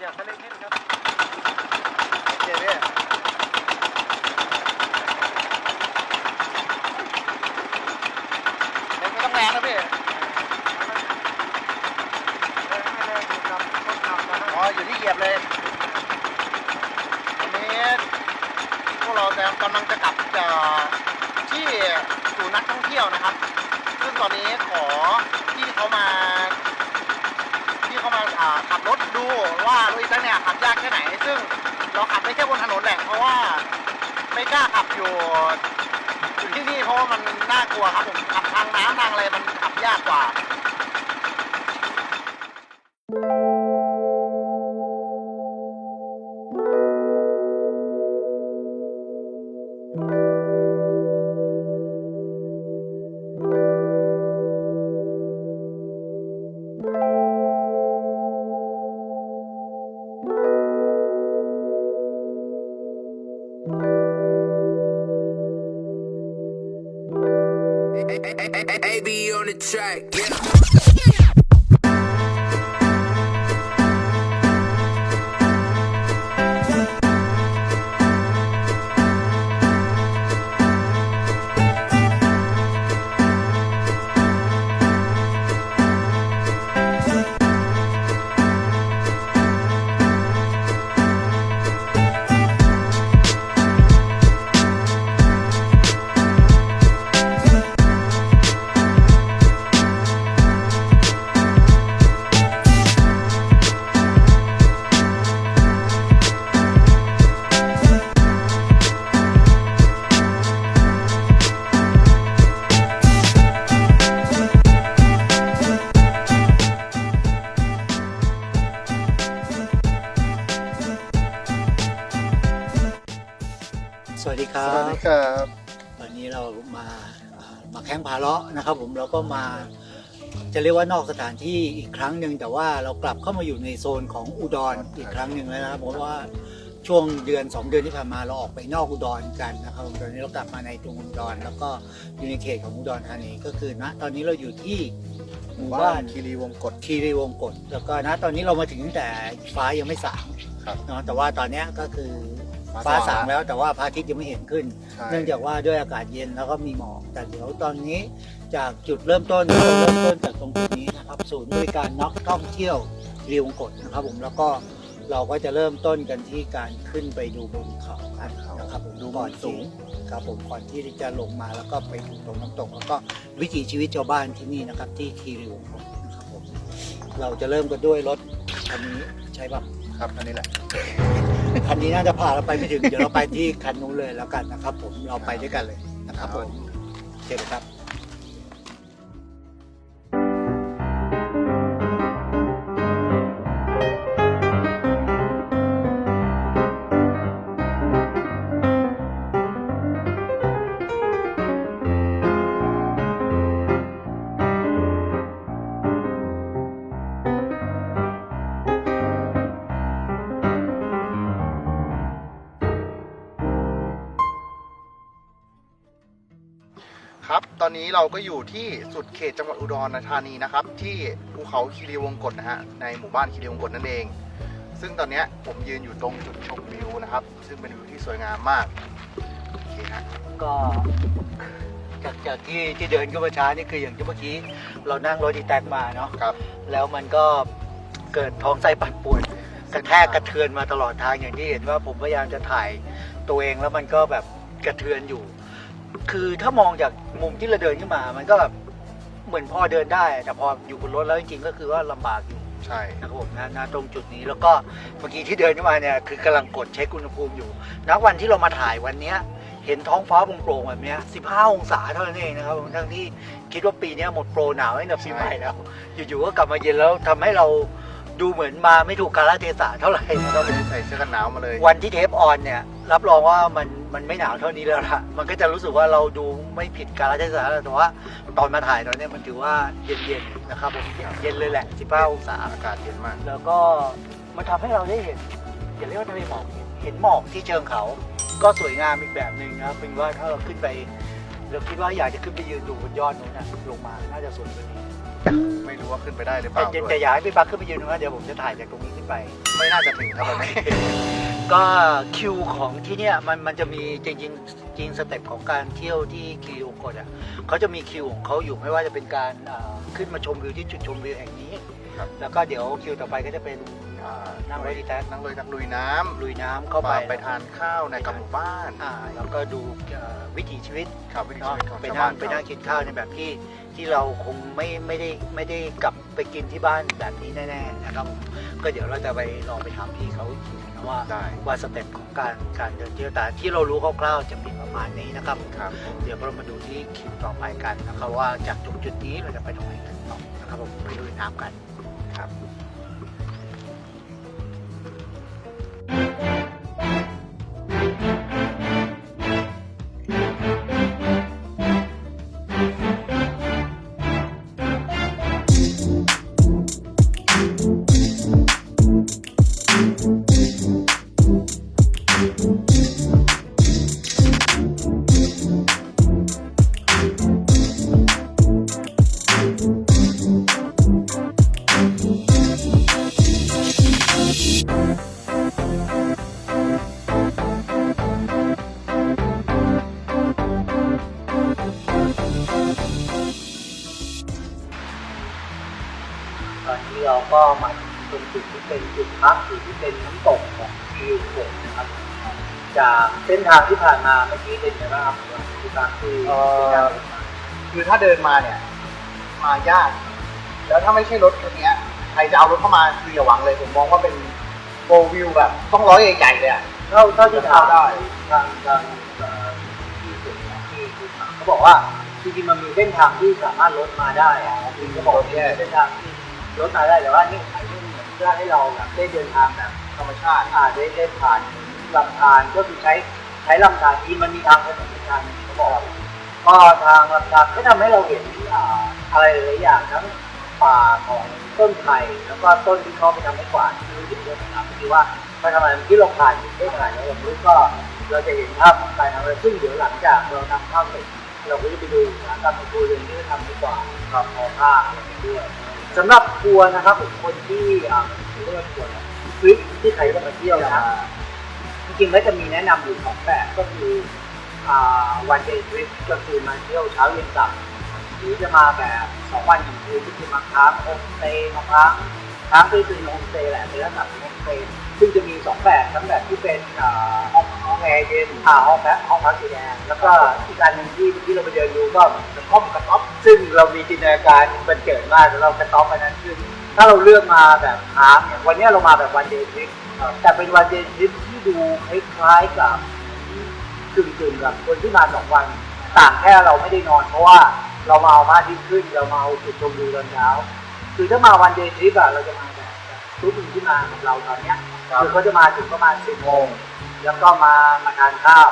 อยากทะเลนิดครับเคพี่เร่งไม่ต้องแรงนะพี่ แรงไม่แรงอยู่กับคนขับนะค อ๋ รับ ออยู่ที่เหยียบเลยอันนี้พวกเราแต่กำลังจะกลับจากที่ศูนย์นักท่องเที่ยวนะครับ ซึ่งตอนนี้ขอที่เขามา ที่เขามาอ่าขับรถดูว่ารถอีแตนเนี่ยขับยากแค่ไหน ซึ่งเราขับได้แค่บนถนนแหละเพราะว่าไม่ กล้าขับอยู่อยู่ที่นี่เพราะว่ามันน่ากลัวครับผมขับทางน้ำทางอะไรมันขับยากกว่า ครัสวัสบดีครับวันนี้เรามาอ่ามาแข่งพาเลาะนะครับ ผมเราก็มาจะเรียกว่านอกสถานที่อีกครั้งหนึ่งแต่ว่าเรากลับเข้ามาอยู่ในโซนของอุดรอีกครั้งหนึ่งแล้วนะครับเพราะว่าช่วงเดือน 2 เดือนที่ผ่านมาเราออกไปนอกอุดรกันนะครับตอนนี้เรากลับมาในกรุงอุดรแล้วก็อยู่ในเขตของอุดรธานีก็คือณตอนนี้เราอยู่ที่หมู่บ้านคีรีวงกฏคีรีวงกฏแล้วก็นะตอนนี้เรามาถึงตั้งแต่ฟ้ายังไม่สางครับเนาะแต่ว่าตอนเนี้ยก็คือ ฟ้าฟ้าสาสางงแล้วแต่ว่าพระอาทิตย์ยังไม่เห็นขึ้นใช่เนื่องจากว่าด้วยอากาศเย็นแล้วก็มีหมอกแต่เดี๋ยวตอนนี้จากจุดเริ่มต้นเราเริ่มต้นจากตรงจุดนี้นะครับศูนย์บริการนักท่องเที่ยวรีวงกฏนะครับผมแล้วก็เราก็จะเริ่มต้นกันที่การขึ้นไปดูบนเขากันนะครับผมดูก่อนสูที่งครับผมก่อนที่จะลงมาแล้วก็ไปดูตรงน้ำตกแล้วก็วิถีชีวิตชาวบ้านที่นี่นะครับ ที่คีรีวงกฏนะครับผมเราจะเริ่มกันด้วยรถคันนี้ใช่ปะครับอันนี้แหละ คันนี้น่าจะพาเราไปไม่ถึง เดี๋ยวเราไปที่คันนู้นเลยแล้วกันนะครับ ผมเราไปด้วยกันเลยนะครับผมเชิญครับ นนี้เราก็อยู่ที่สุดเขตจังหวัดอุดรธานีนะครับ ที่ภูเขาคีรีวงกฏนะฮะในหมู่บ้านคีรีวงกฏนั่นเอง ซึ่งตอนเนี้ยผมยืนอยู่ตรงจุดชมวิวนะครับ ซึ่งเป็นวิวที่สวยงามมากโอเคฮะก็จากจากที่ที่เดินเข้ามาช้านี่คืออย่างที่เมื่อกี้ เรานั่งรถอีแตกมาเนาะครับ แล้วมันก็เกิดท้องไส้ปั่นป่วนกระแทกกระเทือนมาตลอดทางอย่างที่เห็นว่าผมพยายามจะถ่ายตัวเองแล้วมันก็แบบกระเทือนอยู่ คือถ้ามองจากมุมที่เราเดินขึ้นมา มันก็แบบเหมือนพอเดินได้ แต่พออยู่บนรถแล้วจริงๆก็คือว่าลำบากอยู่ใช่นะครับผมนะนะตรงจุดนี้แล้วก็เมื่อกี้ที่เดินขึ้นมาเนี่ยคือกำลังกดเช็คอุณหภูมิอยู่ณวันที่เรามาถ่ายวันเนี้ย เห็นท้องฟ้าโปร่งๆแบบเนี้ย15 องศาเท่านั้นเองนะครับทั้งที่คิดว่าปีเนี้ยหมดโปรหนาวให้กับปีใหม่แล้ว อยู่ๆก็กลับมาเย็นแล้วทำให้เราดูเหมือนมาไม่ถูกกาลเทศะเท่าไหร่นะครับผม ใส่เสื้อกันหนาวมาเลยวันที่เทปออนเนี่ย รับรองว่ามัน มันไม่หนาวเท่านี้แล้วล่ะ มันก็จะรู้สึกว่าเราดูไม่ผิดกาลเทศะแล้วแต่ว่าตอนมาถ่ายตอนนี้มันถือว่าเย็นๆนะครับผมเย็นเลยแหละ 15 องศา อากาศเย็นมาก แล้วก็มันทำให้เราได้เห็นอย่าเรียกว่าทะเลหมอกเห็นหมอกที่เชิงเขา ก็สวยงามอีกแบบหนึ่งนะครับเป็นว่าถ้าเราขึ้นไปเราคิดว่าอยากจะขึ้นไปยืนดูบนยอดนู้นนะลงมาน่าจะสวยกว่านี้ ไม่รู้ว่าขึ้นไปได้หรือเปแต่ล่าจะด้วจะยอยากให้พี่ปักขึ้นไปยืนตรงนั้นเดี๋ยวผมจะถ่ายจากตรงนี้ขึ้นไป ไม่น่าจะถึงครับวันนี้ ก็คิวของที่เนี่ยมันมันจะมีจริงจริงๆจริงสเต็ปของการเที่ยวที่คิวกดอะเขาจะมีคิวของเขาอยู่ไม่ว่าจะเป็นการอ่าขึ้นมาชมวิวที่จุดชมวิวแห่งนี้ครับแล้วก็เดี๋ยวคิวต่อไปก็จะเป็นอ่านั่งรถอีแท็กนั่งเลยนักลุยน้ำลุยน้ำเข้าไปไปทานข้าวในกับหมู่บ้านอ่าแล้วก็ดูเอ่อวิถีชีวิตครับวิถีเนาะชีวิตของไปชาวนั่บ้างนไปนั่งกินข้าวในแบบที่ ที่เราคงไม่ไม่ได้ไม่ได้กลับไปกินที่บ้านแบบนี้แน่ๆนะครับผมก็เดี๋ยวเราจะไปลองไปถามพี่เขาอีกทีนะว่าได้ ว่าสเต็ปของการการเดินเที่ยวแต่ที่เรารู้คร่าวๆจะเป็นประมาณนี้นะครับ ครับ เดี๋ยวเรามาดูที่คิวต่อไปกันนะครับว่าจากจุดจุดนี้เราจะไปตรงไหนกันต่อนะครับผมไปลุยน้ำกันครับ จุดที่เป็นจุดพักหรือที่เป็นน้ำตกของคิวโกนะครับ จากเส้นทางที่ผ่านมาเมื่อกี้เป็นไงบ้างครับที่ทางที่เอ่อ คือถ้าเดินมาเนี่ย มายาก แล้วถ้าไม่ใช่รถคันเนี้ยใครจะเอารถเข้ามาคืออย่าหวังเลย ผมมองว่าเป็นโฟวิวแบบต้องร้อยใหญ่ๆเลยอะ เท่าเท่าที่ทางได้ทางทางเอ่อที่สุดนะที่ที่ทางเขาบอกว่าจริงๆมันมีเส้นทางที่สามารถรถมาได้อะจริงๆเขาบอกว่าเนี่ยเส้นทางที่รถมาได้แต่ว่านี่ไอ้นี่เหมือนเพื่อให้เราแบบได้เดินทางแบบธรรมชาติอ่าได้ได้ผ่านลำธารก็คือใช้ใช้ลำธารที่มันมีทางถนนอีกทางเขาบอกว่าก็ทางลำธารก็ทำให้เราเห็นอ่าอะไรหลายอย่างทั้งป่าของต้นไผ่แล้วก็ต้นที่เขาไปทำให้กวาดที่รู้สึกด้วยนะครับที่ว่ามาทำอะไรที่เราผ่านได้ผ่านแล้วผมรู้ก็เราจะเห็นภาพของการทำอะไรซึ่งเดี๋ยวหลังจากเราทำภาพเสร็จเราก็จะไปดูนะการป็นครัวเรือนที่เขาทำให้กว่าครับพอผ้าอะไรด้วย สำหรับทัวร์นะครับผมคนที่อ่าเรียกว่าทัวร์นะทริปที่ใครจะมาเที่ยวนะจริงๆแล้วจะมีแนะนำอยู่สองแบบก็คือวันเดย์ทริปก็คือมาเที่ยวเช้าเย็นกลับ หรือจะมาแบบสองวันหนึ่งคืนที่คือมาค้างโฮมสเตย์มาค้างค้างคือคือโฮมสเตย์แหละเป็นลักษณะของโฮมสเตย์ซึ่งจะมีสองแบบทั้งแบบที่เป็นอ่าห้องห้องแอร์เย็นอ่าห้องแพ้ห้องพักสีแดงแล้วก็อีกการหนึ่งที่ที่เราไปเดินดูก็กระท่อมกระต๊อบ ซึ่งเรามีจินตนาการบันเจิดมากแล้วเรากระต๊อบอันนั้นคือถ้าเราเลือกมาแบบค้างเนี่ยวันนี้เรามาแบบวันเดย์ทริปแต่เป็นวันเดย์ทริปที่ดูคล้ายๆกับกึ่งๆกับคนที่มาสองวันต่างแค่เราไม่ได้นอน เพราะว่าเรามาเอาพระอาทิตย์ขึ้น เรามาเอาจุดชมวิวตอนเช้าคือถ้ามาวันเดย์ทริปอะเราจะมาแบบทุกคนที่มากับเราตอนเนี้ยคือเขาจะมาถึงประมาณสิบโมงแล้วก็มามาทานข้าว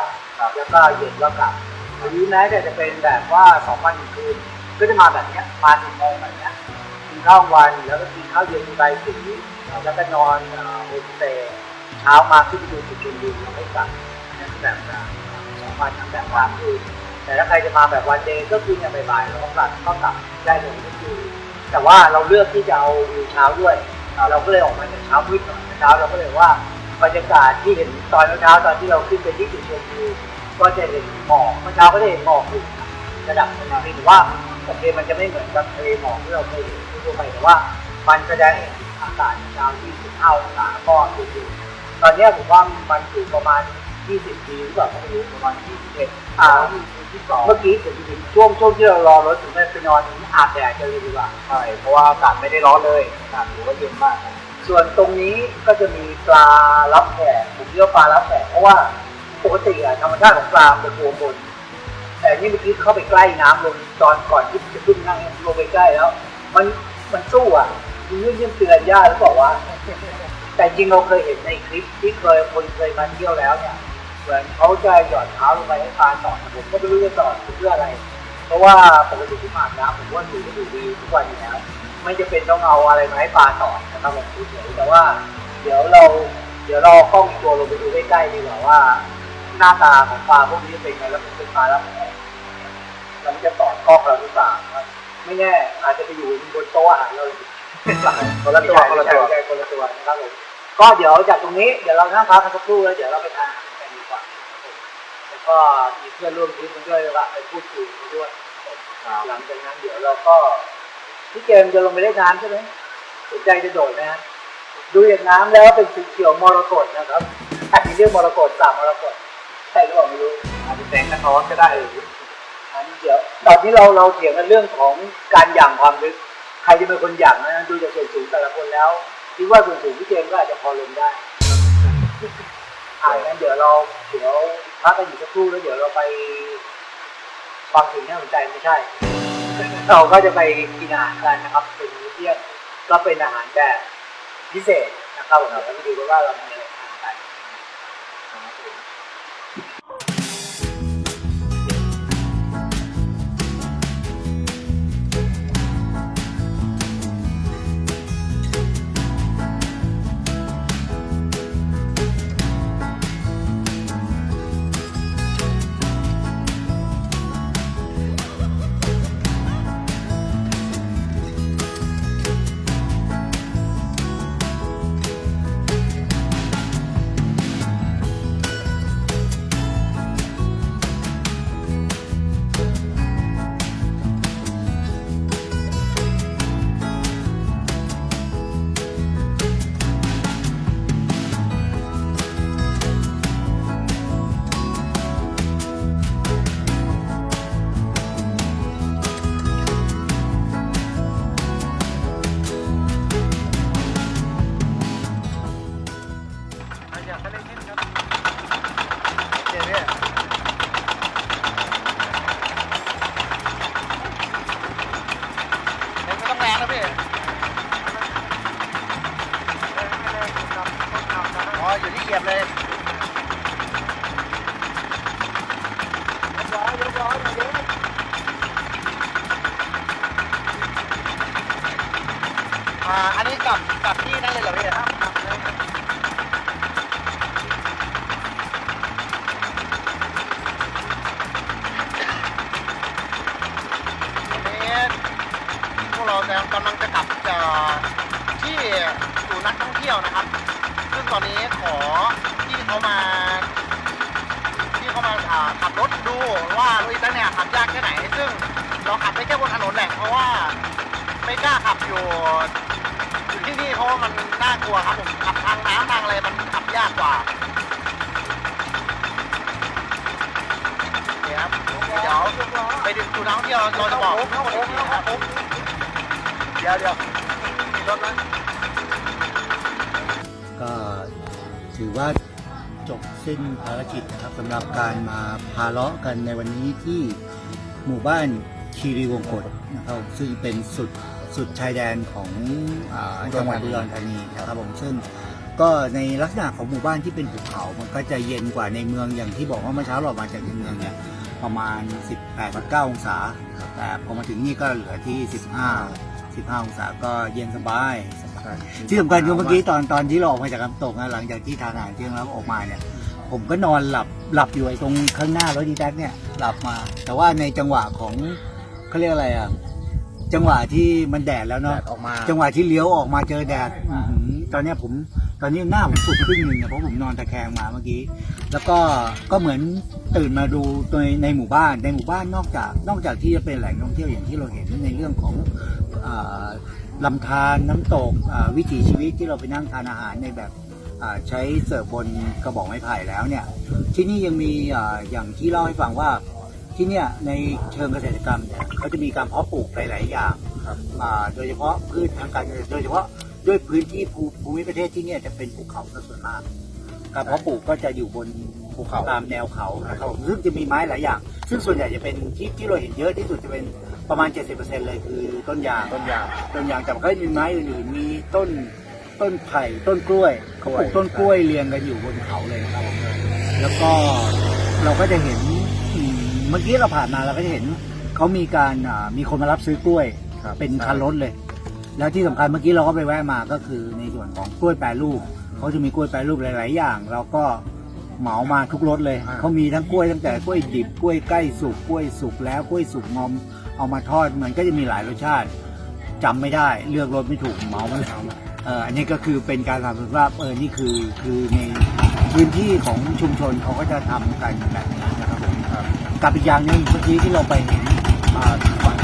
แล้วก็เย็นก็กลับหรือแม้แต่จะเป็นแบบว่าสองวันหนึ่งคืน ก็จะมาแบบเนี้ยมาสิบโมงแบบเนี้ยกินข้าววันแล้วก็กินข้าวเย็นใบสีแล้วก็นอนโฮมสเตย์เช้ามาขึ้นไปดูจุดชมวิวแล้วก็กลับอันนั้นแบบสองวันแบบสามคืนแต่ถ้าใครจะมาแบบวันเดย์ก็คือเนี่ยบ่ายๆแล้วก็กลับก็กลับได้เลยก็คือแต่ว่าเราเลือกที่จะเอาวิวเช้าด้วย เราก็เลยออกมาจากเช้ามืดหน่อยเช้าเราก็เลยว่าบรรยากาศที่เห็นตอนเช้าตอนที่เราขึ้นไปที่จุดชมวิวก็จะเห็นหมอกเมื่อเช้าก็ได้เห็นหมอกอยู่ระดับประมาณนี้ถือว่า โอเคมันจะไม่เหมือนกับทะเลหมอกที่เราเคยเห็นทั่วไปแต่ว่ามันแสดงเห็นอากาศในเช้าที่15องศาก็อยู่ตอนนี้ผมว่ามันอยู่ประมาณ 20ปีหรือเปล่าไม่รู้ประมาณ21อ่าเมื่อกี้ผมถึงช่วงช่วงที่เรารอรถถึงได้ไปนอนอาบแดดกันเลยดีกว่าใช่เพราะว่าอากาศไม่ได้ร้อนเลยอากาศถือว่าเย็นมาก ส่วนตรงนี้ก็จะมีปลารับแขกผมเรียกปลารับแขกเพราะว่าปกติธรรมชาติของปลาเป็นตัวบน แต่นี่เมื่อกี้เข้าไปใกล้น้ำลงตอนก่อนที่จะขึ้นนั่งลงไปใกล้แล้ว มันมันสู้อะมันเยี่ยมเตือนญาติหรือเปล่าวะแต่จริงเราเคยเห็นในคลิปที่เคยคนเคยมาเที่ยวแล้วเนี่ยเหมือนเขาจะหย่อนเท้าลงไปให้ปลาต่อผมก็ไม่รู้จะต่อเพื่ออะไร เพราะว่าปกติที่มาอาบน้ำผมว่าดูก็ดูดีทุกวันอยู่แล้วไม่จะเป็นต้องเอาอะไรมาให้ปลาต่อนะครับผมเฉยแต่ว่าเดี๋ยวเราเดี๋ยวเราเอกล้องอีกตัวลงไปดูใกล้ๆดีกว่าว่า หน้าตาของปลาพวกนี้เป็นไงแล้วเป็นปลาแล้ว มันจะต่อดกล้องเราหรือเปล่าไม่แน่อาจจะไปอยู่บนโต๊ะอาหารเราคนละตัวคนละตัวใช่คนละตัวนะครับผมก็เดี๋ยวจากตรงนี้เดี๋ยวเรานั่งพักกันสักครู่แล้วเดี๋ยวเราไปทานอาหารกันดีกว่าแล้วก็มีเพื่อนร่วมทริปมาด้วยแล้วก็ไปพูดคุยกันด้วยหลังจากนั้นเดี๋ยวเราก็พี่เกมจะลงไปเล่นน้ำใช่ไหมสนใจจะโดดไหมฮะดูจากน้ำแล้วเป็นสีเขียวมรกตนะครับอันนี้เรียกมรกตสามมรกตใช่หรือเปล่าไม่รู้อาจจะแสงกระท้อนก็ได้ อันนี้เดี๋ยวตอนนี้เราเราเถียงกันเรื่องของการหยั่งความลึก ใครจะเป็นคนหยั่งนะดูจากส่วนสูงแต่ละคนแล้วคิดว่าส่วนสูงพี่เจมก็อาจจะพอลงได้อ่างั้นเดี๋ยวเราเดี๋ยวพักกันอยู่สักครู่แล้วเดี๋ยวเราไปฟังสิ่งที่น่าสนใจไม่ใช่ เราก็จะไปกินอาหารกันนะครับเป็นมื้อเที่ยงก็เป็นอาหารแบบพิเศษนะครับผมแล้วดูว่าเรามี ตอนนี้ขอที่เขามา ที่เขามาอ่าขับรถดูว่ารถอีแตนเนี่ยขับยากแค่ไหน ซึ่งเราขับได้แค่บนถนนแหละเพราะว่าไม่กล้าขับอยู่อยู่ที่นี่เพราะว่ามันน่ากลัวครับผมขับทางน้ำทางอะไรมันขับยากกว่าเนี่ยครับเดี๋ยวไปถึงศูนย์นักท่องเที่ยวเราจะบอกทั้งหมดอีกทีนะครับเดี๋ยวเดี๋ยวมีรถนั้น ถือว่าจบสิ้นภารกิจนะครับสำหรับการมาพาเลาะกันในวันนี้ที่หมู่บ้านคีรีวงกฏนะครับ ซึ่งเป็นสุดสุดชายแดนของอาจังหวัดอุดรธานีนะครับผมซึ่งก็ในลักษณะของหมู่บ้านที่เป็นภูเขา มันก็จะเย็นกว่าในเมืองอย่างที่บอกว่าเมื่อเช้าเรามาจากในเมืองเนี่ยประมาณ 18-19 องศา แต่พอมาถึงนี่ก็เหลือที่ 15 15 องศาก็เย็นสบาย ที่สำคัญคือเมื่อกี้ตอนตอนที่เราออกมาจากน้ำตกนะหลังจากที่ทานอาหารเที่ยงแล้วออกมาเนี่ย ผมก็นอนหลับหลับอยู่ไอ้ตรงข้างหน้ารถดีแท็กเนี่ยหลับมา แต่ว่าในจังหวะของเขาเรียกอะไรอะจังหวะที่มันแดดแล้วเนาะออกมา จังหวะที่เลี้ยวออกมาเจอแดดอื้อหือตอนเนี้ยผมตอนนี้หน้าผมสุดครึ่งหนึ่งเนี่ยเพราะผมนอนตะแคงมาเมื่อกี้ แล้วก็ก็เหมือนตื่นมาดูในในหมู่บ้านในหมู่บ้านนอกจากนอกจากที่จะเป็นแหล่งท่องเที่ยวอย่างที่เราเห็นในเรื่องของอ่า ลำธารน้ำตกวิถีชีวิตที่เราไปนั่งทานอาหารในแบบใช้เสิร์ฟบนกระบอกไม้ไผ่แล้วเนี่ยที่นี่ยังมีออย่างที่เล่าให้ฟังว่าที่เนี่ยในเชิงเกษตรกรรมเนี่ยเขาจะมีการเพาะปลูกหลาย ๆ อย่างโดยเฉพาะพืชทางการเกษตรโดยเฉพาะด้วยพื้นที่ภูมิประเทศที่เนี่ยจะเป็นภูเขาส่วนมากการเพาะปลูกก็จะอยู่บนภูเขาตามแนวเขานะครับซึ่งจะมีไม้หลายอย่าง ซึ่งส่วนใหญ่จะเป็นที่ที่เราเห็นเยอะที่สุดจะเป็น ประมาณ 70%เลยคือต้นยางต้นยาง ต้นยางแต่มันก็มีไม้อื่นๆมีต้นต้นไผ่ต้นกล้วยเขาปลูกต้นกล้วยเรียงกันอยู่บนเขาเลยนะครับผมแล้วก็เราก็จะเห็นอืมเมื่อกี้เราผ่านมาเราก็จะเห็นเขามีการอ่ามีคนมารับซื้อกล้วยครับเป็นคันรถเลย แล้วที่สำคัญเมื่อกี้เราก็ไปแวะมาก็คือในส่วนของกล้วยแปรรูปเขาจะมีกล้วยแปรรูปหลาย ๆ อย่าง เราก็เหมามาทุกรถเลยอ่า เขามีทั้งกล้วยตั้งแต่กล้วยดิบกล้วยใกล้สุกกล้วยสุกแล้วกล้วยสุกงอม เอามาทอดมันก็จะมีหลายรสชาติจำไม่ได้เลือกรสไม่ถูกเมามันเอออันนี้ก็คือเป็นการทำว่าเออนี่คือคือในพื้นที่ของชุมชนเขาก็จะทำกันแบบนี้นะครับผมกับอีกอย่างหนึ่งเมื่อกี้ที่เราไปเห็นอ่า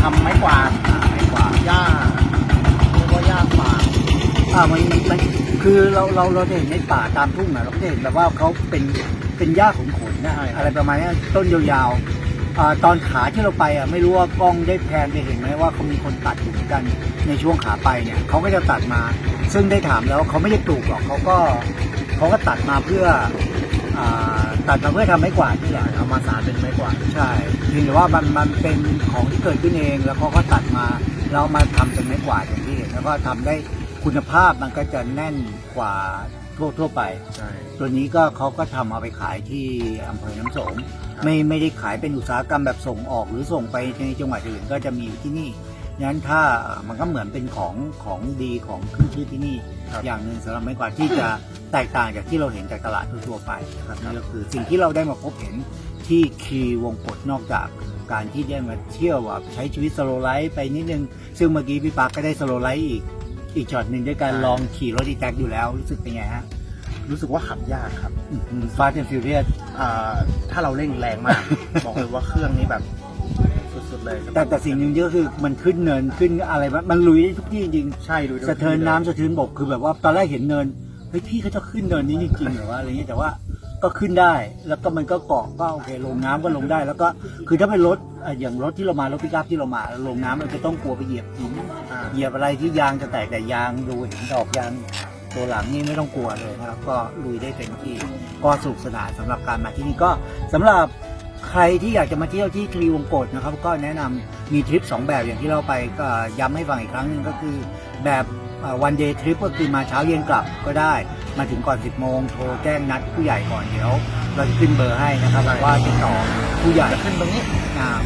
ทำไม้กวาดอ่าไม้กวาดหญ้าเรียกว่าหญ้าป่าอ่ามันมันมันคือเราเราเราจะเห็นในป่าตามทุ่งนะเราก็จะเห็นแบบว่าเขาเป็นเป็นหญ้าขนขนๆนะอะไรประมาณนี้ต้นยาวๆ อ่าตอนขาที่เราไปอะไม่รู้ว่ากล้องได้แพนไปเห็นไหมว่าเขามีคนตัดอยู่เหมือนกันในช่วงขาไปเนี่ยเขาก็จะตัดมา ซึ่งได้ถามแล้วเขาไม่ได้ปลูกหรอกเขาก็เขาก็ตัดมาเพื่ออ่าตัดมาเพื่อทำไม้กวาดนี่แหละเอามาสารเป็นไม้กวาดใช่เพียงแต่ว่ามันมันเป็นของที่เกิดขึ้นเองแล้วเขาก็ตัดมาแล้วเอามาทำเป็นไม้กวาดอย่างที่เห็นแล้วก็ทำได้คุณภาพมันก็จะแน่นกว่าทั่วทั่วไป ใช่ ตัวนี้ก็เขาก็ทำเอาไปขายที่อำเภอน้ำสม ครับ ไม่ไม่ได้ขายเป็นอุตสาหกรรมแบบส่งออกหรือส่งไปในจังหวัดอื่นก็จะมีอยู่ที่นี่งั้นถ้ามันก็เหมือนเป็นของของดีของขึ้นชื่อที่นี่อย่างหนึ่งสำหรับไม้กวาดที่จะแตกต่างจากที่เราเห็นจากตลาดทั่วๆไปนะครับนี่ก็คือสิ่งที่เราได้มาพบเห็นที่คีวงกฏนอกจากการที่ได้มาเที่ยวแบบใช้ชีวิตสโลไลฟ์ไปนิดนึง ซึ่งเมื่อกี้พี่ปาร์คก็ได้สโลไลฟ์อีกอีกช็อตหนึ่งด้วยการลองขี่รถดีแท็กอยู่แล้วรู้สึกเป็นไงฮะ รู้สึกว่าขับยากครับฟาสต์แอนด์ฟิวเรียสอ่าถ้าเราเร่งแรงมาก บอกเลยว่าเครื่องนี้แบบสุดๆเลยแต่แต่สิ่งหนึ่งก็คือมันขึ้นเนินขึ้นอะไรมันมันลุยได้ทุกที่จริงใช่ดูๆสะเทินน้ำสะเทินบกคือแบบว่าตอนแรกเห็นเนินเฮ้ยพี่เขาจะขึ้นเนินนี้จริงๆเหรอวะอะไรเงี้ยแต่ว่าก็ขึ้นได้แล้วก็มันก็เกาะก็โอเค ลงน้ำก็ลงได้ แล้วก็คือถ้าเป็นรถอะอย่างรถที่เรามารถปิกอัพที่เรามาลงน้ำเราจะต้องกลัวไปเหยียบหินอ่าเหยียบอะไรที่ยางจะแตกแต่ยางดูเห็นดอกยาง ตัวหลังนี่ไม่ต้องกลัวเลยนะครับ ก็ลุยได้เต็มที่ก็สนุกสนานสำหรับการมาที่นี่ก็สำหรับใครที่อยากจะมาเที่ยวที่คลีวงกฏนะครับ ก็แนะนำมีทริป 2 แบบอย่างที่เราไปก็ย้ำให้ฟังอีกครั้งหนึ่งก็คือแบบวันเดย์ทริปก็คือมาเช้าเย็นกลับก็ได้ มาถึงก่อน 10 โมงโทรแจ้งนัดผู้ใหญ่ก่อนเดี๋ยว เราจะขึ้นเบอร์ให้นะครับว่าติดต่อผู้ใหญ่ จะขึ้นตรงนี้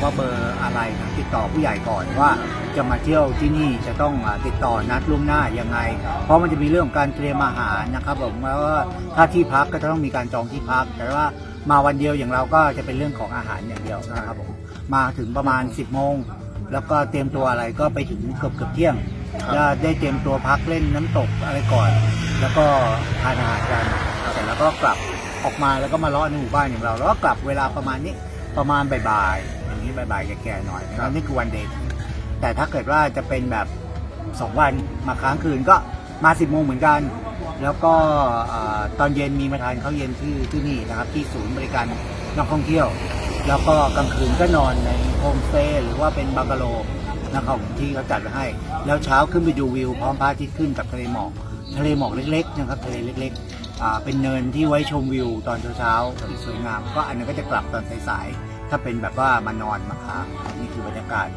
ว่าเบอร์อะไรนะติดต่อผู้ใหญ่ก่อนว่าจะมาเที่ยวที่นี่จะต้องอติดต่อนัดล่วงหน้ายังไง เพราะมันจะมีเรื่องของการเตรียมอาหารนะครับผมแล้วว่าถ้าที่พักก็จะต้องมีการจองที่พัก แต่ว่ามาวันเดียวอย่างเราก็จะเป็นเรื่องของอาหารอย่างเดียวนะครับผมมาถึงประมาณ 10โมงแล้วก็เตรียมตัวอะไรก็ไปถึงเกือบเกือบเที่ยงครับแล้วได้เตรียมตัวพักเล่นน้ำตกอะไรก่อน แล้วก็ทานอาหารกันเสร็จแล้วก็กลับออกมาแล้วก็มาเลาะในหมู่บ้านอย่างเรา แล้วก็กลับเวลาประมาณนี้ ประมาณบ่ายๆอย่างนี้บ่ายๆแก่ๆหน่อยนะครับนี่คือวันเดย์แต่ถ้าเกิดว่าจะเป็นแบบ2วันมาค้างคืนก็มา10โมงเหมือนกัน แล้วก็เอ่อตอนเย็นมีมาทานข้าวเย็นที่ที่นี่นะครับ ที่ศูนย์บริการนักท่องเที่ยว แล้วก็กลางคืนก็นอนในโฮมสเตย์หรือว่าเป็นบังกะโลนะครับที่เขาจัดไว้ให้ แล้วเช้าขึ้นไปดูวิวพร้อมพระอาทิตย์ขึ้นกับทะเลหมอกทะเลหมอกเล็กๆนะครับทะเลเล็กๆอ่า เป็นเนินที่ไว้ชมวิวตอนเช้าๆที่สวยงาม ก็อันนั้นก็จะกลับตอนสายๆถ้าเป็นแบบว่ามานอนมาค้างนี่คือบรรยากาศ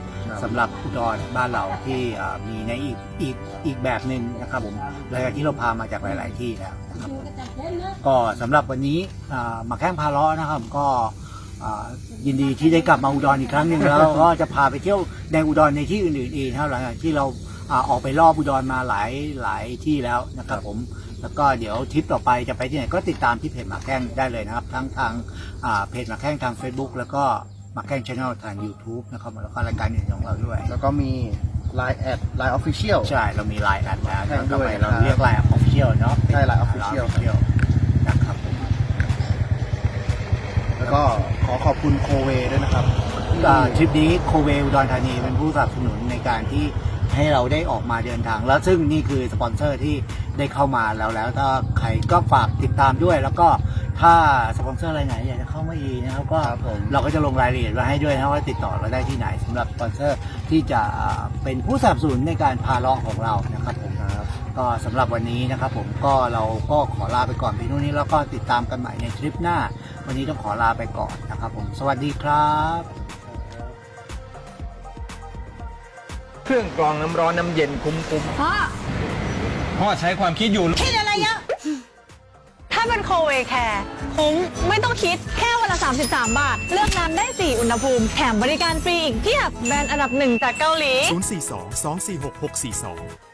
สำหรับอุดรบ้านเราที่อ่ามีในอีกอีกอีกแบบหนึ่งนะครับผมหลังจากที่เราพามาจากหลาย ๆ ที่แล้วนะครับก็สำหรับวันนี้อ่ามาแข้งพาเลาะนะครับก็อ่ายินดีที่ได้กลับมาอุดรอีกครั้งหนึ่งแล้วก็จะพาไปเที่ยวในอุดรในที่อื่นๆอีกนะครับหลังจากที่เราอ่าออกไปรอบอุดรมาหลายหลายที่แล้วนะครับผม แล้วก็เดี๋ยวทริปต่อไปจะไปที่ไหนก็ติดตามที่เพจหมาแข้งได้เลยนะครับ ทั้งทางอ่าเพจหมาแข้งทาง Facebook แล้วก็หมาแข้งช anel ทาง YouTube นะครับแล้วก็รายการอื่นของเราด้วย แล้วก็มี Line แอด Line Official ใช่ เรามีไลน์แอดแล้วแข่งด้วยเราเรียกไลน์ออฟฟิเชียลเนาะใช่ Line Official นะครับผมแล้วก็ขอขอบคุณโคเวด้วยนะครับที่อ่าทริปนี้โคเวลดอนธานีเป็นผู้สนับสนุนในการที่ ให้เราได้ออกมาเดินทาง แล้วซึ่งนี่คือสปอนเซอร์ที่ได้เข้ามาแล้วแล้วถ้าใครก็ฝากติดตามด้วย แล้วก็ถ้าสปอนเซอร์อะไรไหนอยากจะเข้ามาอีกนะครับก็ครับผม เราก็จะลงรายละเอียดไว้ให้ด้วยนะว่าติดต่อเราได้ที่ไหนสำหรับสปอนเซอร์ที่จะอ่าเป็นผู้สนับสนุนในการพาเลาะของเรานะครับผม ครับก็สำหรับวันนี้นะครับผมก็เราก็ขอลาไปก่อนเพียงเท่านี้แล้วก็ติดตามกันใหม่ในทริปหน้า วันนี้ต้องขอลาไปก่อนนะครับผมสวัสดีครับ เครื่องกรองน้ำร้อนน้ำเย็นคุ้มคุ้มพ่อพ่อใช้ความคิดอยู่ คิดอะไรเยอะถ้าเป็นโคเวแคร์คุ้มไม่ต้องคิดแค่วันละ 33 บาท เลือกน้ำได้ 4 อุณหภูมิ แถมบริการฟรีอีกเพียบ แบรนด์อันดับหนึ่งจากเกาหลี 042 246 642